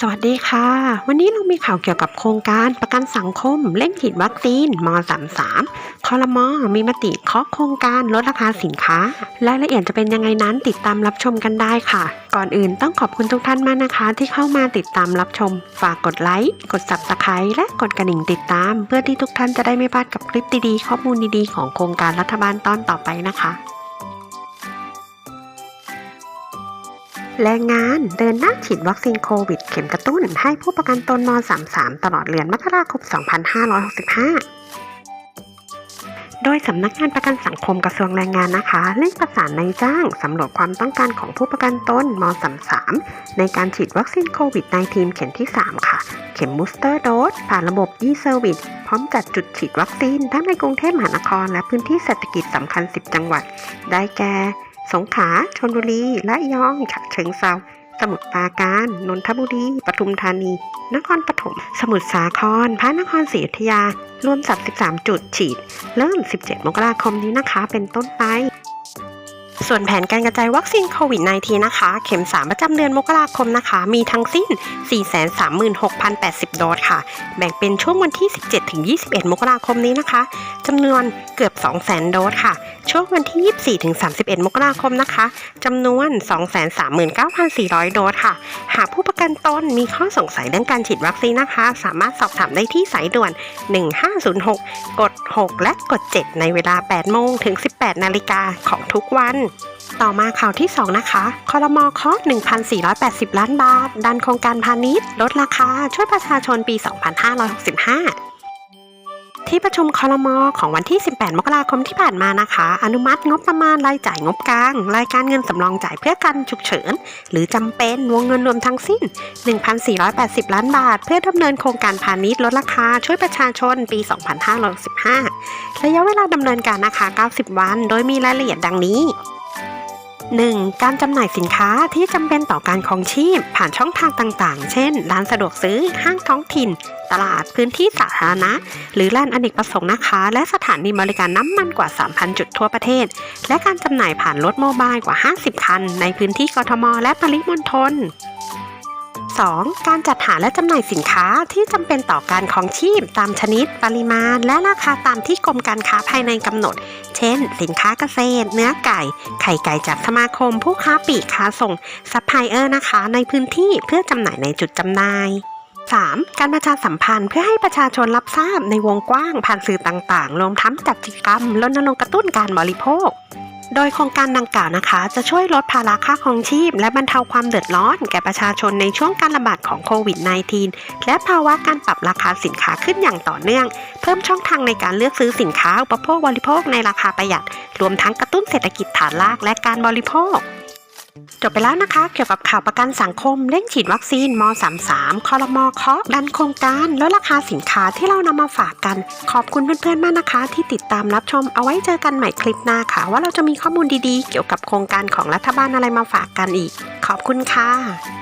สวัสดีค่ะ วันนี้เรามีข่าวเกี่ยวกับโครงการประกันสังคมเร่งฉีดวัคซีนม 33 คอรมอมีมติเคาะโครงการลดราคาสินค้ารายละเอียดจะเป็นยังไงนั้นติดตามรับชมกันได้ค่ะ ก่อนอื่นต้องขอบคุณทุกท่านมากนะคะ ที่เข้ามาติดตามรับชม ฝากกดไลค์กด subscribe และกดกระดิ่งติดตาม เพื่อที่ทุกท่านจะได้ไม่พลาดกับคลิปดีๆข้อมูลดีๆของโครงการรัฐบาลตอนต่อไปนะคะ แรงงานเดินหน้าฉีดวัคซีนโควิด เข็มกระตุ้นให้ผู้ประกันตนม 33 ตลอดเดือนมกราคม 2565 โดยสำนักงานประกันสังคมกระทรวงแรงงานนะคะเร่งประสานนายจ้างสำรวจความต้องการของผู้ประกันตนม 33 ในการฉีดวัคซีนโควิด -19 เข็มที่ 3 ค่ะ เข็มบูสเตอร์โดสผ่านระบบ e-service พร้อมจัดจุดฉีดวัคซีนทั้งในกรุงเทพมหานคร และพื้นที่เศรษฐกิจสำคัญ 10 จังหวัด ได้แก่ สงขลาชลบุรีและยองฉะเชิงเซาสมุทรปราการ นนทบุรี ปทุมธานี นครปฐม สมุทรสาคร พระนครศรีอยุธยา รวม 33 จุดฉีด เริ่ม 17 มกราคมนี้นะคะ เป็นต้นไป ส่วนแผนการกระจายวัคซีนโควิด -19 นะคะ เข็ม 3 ประจำเดือนมกราคมนะคะ มีทั้งสิ้น 436,080 โดสค่ะ แบ่งเป็นช่วงวันที่ 17-21 มกราคมนี้นะคะ จำนวนเกือบ 200,000 โดสค่ะ ช่วงวันที่ 24ถึง31 มกราคมนะคะจำนวน 239,400 โดสค่ะ หากผู้ประกันตนมีข้อสงสัยเรื่องการฉีดวัคซีนนะคะ สามารถสอบถามได้ที่สายด่วน 1506 กด 6 และกด 7 ในเวลา 8 โมงถึง 18 นาฬิกาของทุกวัน ต่อมาข่าวที่ 2 นะคะ คอรมอเคาะ1,480 ล้านบาท ดันโครงการพาณิชย์ ลดราคา ช่วยประชาชนปี 2565 ที่ประชุมคอรมอของวันที่ 18 มกราคมที่ผ่านมานะคะ อนุมัติงบประมาณรายจ่ายงบกลาง รายการเงินสำรองจ่ายเพื่อการฉุกเฉิน หรือจำเป็นวงเงินรวมทั้งสิ้น 1,480 ล้านบาท เพื่อดำเนินโครงการพาณิชย์ลดราคาช่วยประชาชนปี 2565 ระยะเวลาดำเนินการนะคะ 90 วัน โดยมีรายละเอียดดังนี้ 1. การจำหน่ายสินค้าที่จำเป็นต่อการครองชีพ ผ่านช่องทางต่างๆ เช่น ร้านสะดวกซื้อ ห้างท้องถิ่น ตลาดพื้นที่สาธารณะ หรือร้านอเนกประสงค์นะคะ และสถานีบริการน้ำมันกว่า 3,000 จุดทั่วประเทศ และการจำหน่ายผ่านรถโมบายกว่า 50 คัน ในพื้นที่กทม และปริมณฑล 2. การจัดหาและจำหน่ายสินค้าที่จำเป็นต่อการครองชีพ ตามชนิด ปริมาณ และราคาตามที่กรมการค้าภายในกำหนด เช่น สินค้าเกษตร เนื้อไก่ ไข่ไก่จากสมาคม ผู้ค้าปลีกค้าส่งซัพพลายเออร์นะคะ ในพื้นที่เพื่อจำหน่ายในจุดจำหน่าย 3. การประชาสัมพันธ์เพื่อให้ประชาชนรับทราบในวงกว้างผ่านสื่อต่างๆ รวมทั้งจัดกิจกรรมรณรงค์กระตุ้นการบริโภค โดยโครงการดังกล่าวนะคะ จะช่วยลดภาระค่าครองชีพ และบรรเทาความเดือดร้อน แก่ประชาชนในช่วงการระบาดของโควิด -19 และภาวะการปรับราคาสินค้าขึ้นอย่างต่อเนื่อง เพิ่มช่องทางในการเลือกซื้อสินค้าอุปโภคบริโภคในราคาประหยัด รวมทั้งกระตุ้นเศรษฐกิจฐานรากและการบริโภค จบไปแล้วนะคะ เกี่ยวกับข่าวประกันสังคมเร่งฉีดวัคซีนม 33 คอรมอเคาะดันโครงการลดราคาสินค้าที่เรานำมาฝากกัน ขอบคุณเพื่อนๆมากนะคะ ที่ติดตามรับชมเอาไว้เจอกันใหม่คลิปหน้าค่ะ ว่าเราจะมีข้อมูลดีๆ เกี่ยวกับโครงการของรัฐบาลอะไรมาฝากกันอีก ขอบคุณค่ะ